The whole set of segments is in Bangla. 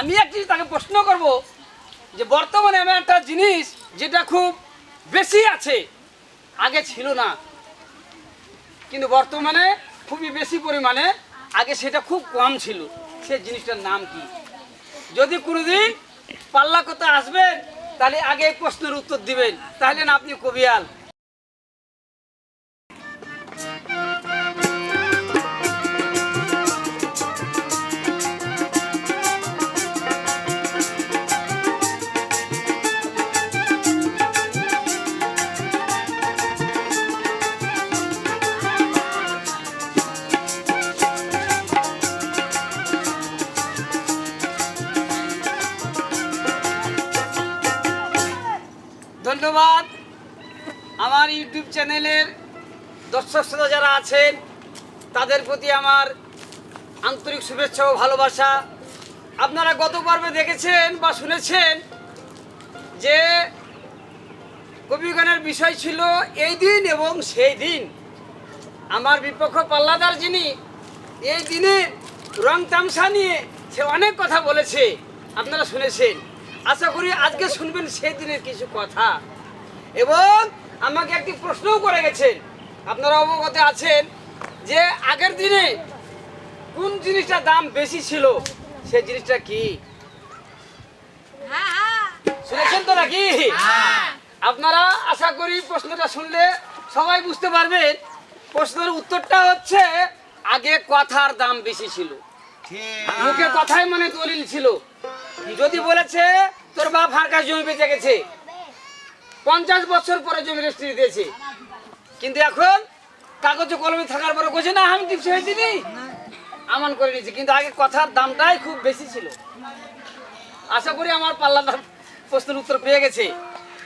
আমি একটি তাকে প্রশ্ন করব যে বর্তমানে এমন একটা জিনিস যেটা খুব বেশি আছে, আগে ছিল না। কিন্তু বর্তমানে খুবই বেশি পরিমাণে আগে সেটা খুব কম ছিল। সে জিনিসটার নাম কি? যদি কোনোদিন পাল্লা কথা আসবেন তাহলে আগে প্রশ্নের উত্তর দিবেন। তাহলে না আপনি কবিয়াল। ধন্যবাদ। আমার ইউটিউব চ্যানেলের দর্শক শ্রোতা যারা আছেন, তাদের প্রতি আমার আন্তরিক শুভেচ্ছা ও ভালোবাসা। আপনারা গত পর্বে দেখেছেন বা শুনেছেন যে কবিগানের বিষয় ছিল এই দিন এবং সেই দিন। আমার বিপক্ষ পাল্লাদার যিনি, এই দিনের রং তামসা নিয়ে সে অনেক কথা বলেছে। আপনারা শুনেছেন। আশা করি আজকে শুনবেন সেই দিনের কিছু কথা। এবং আমাকে একটি প্রশ্নও করে গেছেন। আপনারা অবগত আছেন যে আগের দিনে কোন জিনিসটার দাম বেশি ছিল? সে জিনিসটা কি? শুনেছেন তো নাকি? আপনারা আশা করি প্রশ্নটা শুনলে সবাই বুঝতে পারবেন। প্রশ্নের উত্তরটা হচ্ছে আগে কথার দাম বেশি ছিল। মুখে কথাই মানে দলিল ছিল। যদি বলেছে তোর বাপ ফাঁকা জমি বেঁচে গেছে? পঞ্চাশ বছর পরে জমি রেজিস্ট্রি দিয়েছে। কিন্তু এখন কাগজে কলমে থাকার পরে বলছে না আমি টিপস হয়ে দিনি আমান করে নিয়েছি। কিন্তু আগে কথার দামটাই খুব বেশি ছিল। আশা করি আমার পাল্লাদার প্রশ্নের উত্তর পেয়ে গেছে।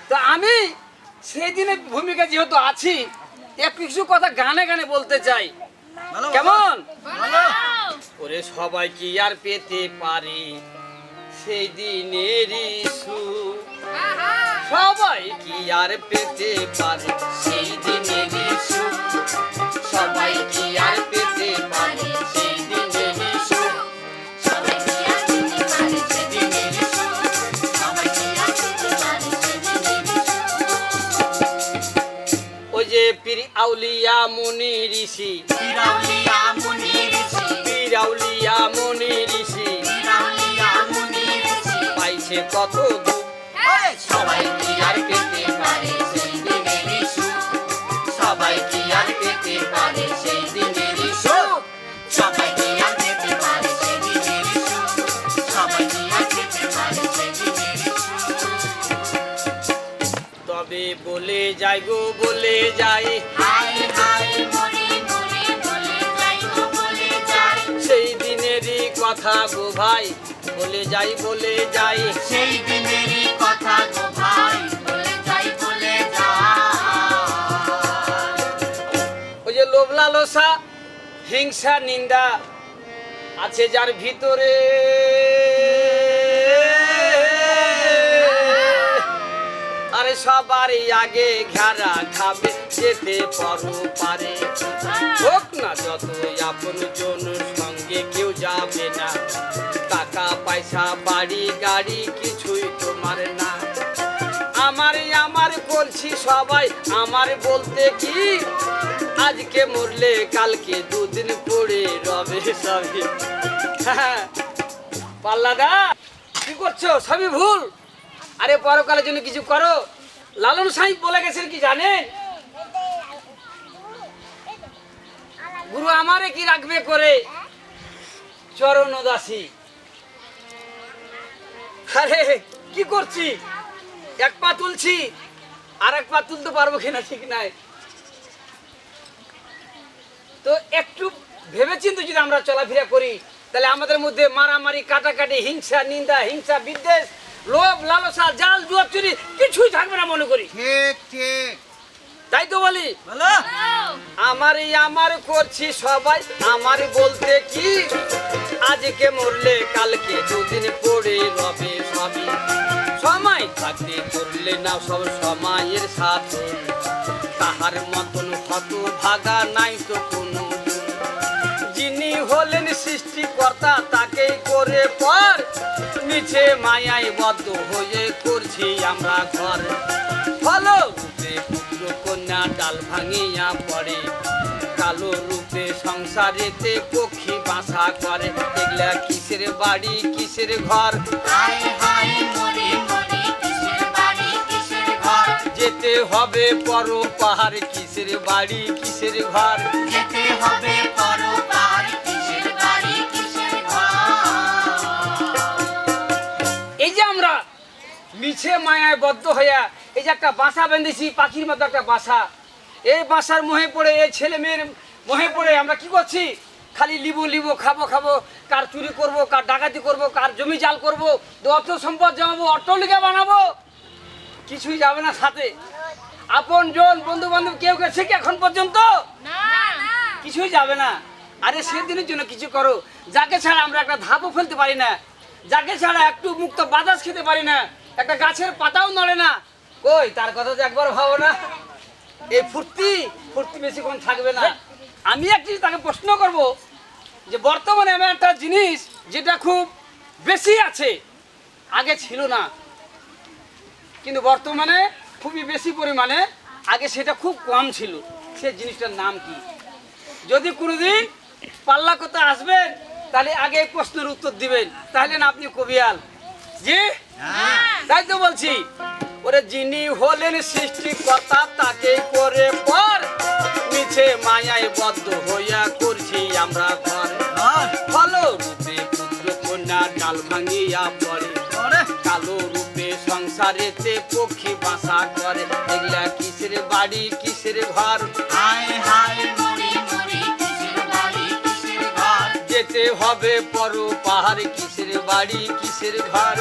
তো আমি সেই দিনের ভূমিকা যেহেতু আছি একটু কিছু কথা গানে গানে বলতে চাই। কেমন? ওরে সবাই কি আর পেতে পারি? সেই দিনেরই সুখ সবাই কি আর পেতে পারে? সেই দিনেরই সুখ সবাই কি আর পেতে পারে? সেই দিনেরই সুখ সবাই কি আর পেতে পারে? সেদিনের সুখ? সবাই কি আর পেতে পারে? সেদিনের ওই যে পীর আউলিয়া মুনি ঋষি। মুনি পীর আউলিয়া মুনি ঋষি। বিরাউলিয়া মুনি ঋষি। পাইছে কত দুঃখ। সবাই বলে যাই গো বলে যাই। হাই হাই মরে যাই গো বলে যাই। সেই দিনেরই কথা গো ভাই বলে যাই বলে যাই। সেই দিনেরই কথা গো ভাই ওই যে লোভ লালসা হিংসা নিন্দা আছে যার ভিতরে। আরে সবারই আগে ঘেরা খাবে, যেতে পারো পারে। হোক না যতই আপন জন, সঙ্গে কেউ যাবে না। টাকা, পয়সা, বাড়ি, গাড়ি কিছুই তোমার না। আমার আমার বলছি সবাই, আমার বলতে কি? আজকে মরলে কালকে দুদিন পরে রবে সবই পাল্লাদা, কি করছ? সবই ভুল? আরে পরকালের জন্য কিছু করো। লালন সাহেব বলে গেছেন কি জানেন গুরু আমারে কি রাখবে করে? চরণ দাসী। আরে, কি করছি? এক পা তুলছি আর এক পা তুলতে পারব কিনা ঠিক নাই। তো একটু ভেবে চিন্তে যদি আমরা চলাফেরা করি, তাহলে আমাদের মধ্যে মারামারি, কাটাকাটি, হিংসা, নিন্দা, হিংসা, বিদ্বেষ লোভ লালসা জাল জুয়া চুরি কিছুই থাকবে না মনে করি। ঠিক ঠিক। তাই তো বলি? আমারই আমার করছি সবাই আমার বলতে কি? আজকে মরলে কালকে দুদিন পরে রবে সবই সময় থাকতে করলে না সব সময়ের সাথে। তাহার মতন কত ভাগা নাই তো কোনো। যিনি হলেন সৃষ্টিকর্তা তাকেই করে পর। মিছে মায়ায় বদ্ধ হয়ে করছি আমরা ঘর। ফলো রূপে পুত্র কন্যা ডাল ভাঙিয়া পড়ে। কালো রূপে সংসারেতে পক্ষী বাসা করে। এগুলা কিসের বাড়ি কিসের ঘর? মরি মরি কিসের বাড়ি কিসের ঘর? যেতে হবে পর পাহাড় কিসের বাড়ি কিসের ঘর? যেতে হবে পরপার মিছে মায়ায় বদ্ধ হইয়া এই যে একটা বাসা বেঁধেছি পাখির মতো একটা বাসা। এই বাসার মোহে পড়ে এই ছেলে মেয়ের মোহে পড়ে আমরা কি করছি? খালি লিবো লিবো খাব খাব কার চুরি করব কার ডাকাতি করব কার জমি জাল করব অর্থ সম্পদ জমাবো অট্টলিকা বানাবো। কিছুই যাবে না সাথে। আপন জন বন্ধু বান্ধব কেউ গেছে কি এখন পর্যন্ত? কিছুই যাবে না। আরে সেদিনের জন্য কিছু করো। যাকে ছাড়া আমরা একটা ধাপও ফেলতে পারি না। যাকে ছাড়া একটু মুক্ত বাতাস খেতে পারি না। একটা গাছের পাতাও নড়ে না। কই তার কথা তো একবার ভাবো না। এই ফুর্তি ফুর্তি বেশিক্ষণ থাকবে না। আমি একটি তাকে প্রশ্ন করব যে বর্তমানে এমন একটা জিনিস যেটা খুব বেশি আছে আগে ছিল না। কিন্তু বর্তমানে খুবই বেশি পরিমাণে আগে সেটা খুব কম ছিল। সে জিনিসটার নাম কি? যদি কোনোদিন পাল্লা কথা আসবেন তাহলে আগে প্রশ্নের উত্তর দিবেন। তাহলে না আপনি কবিয়াল। জি তাই তো বলছি ওরে যিনি হলেন সৃষ্টিকর্তা তাকে করে পর মিছে মায়ায় বদ্ধ হইয়া করছি আমরা ঘর। ফলো রূপে পুত্র কন্যা ডাল ভাঙিয়া পড়ে। কালো রূপে সংসারেতে পক্ষী বাসা করে। এগুলা কিসের বাড়ি কিসের ঘর? হায় হায় যেতে হবে পর পাহাড় কিসের বাড়ি কিসের ঘর?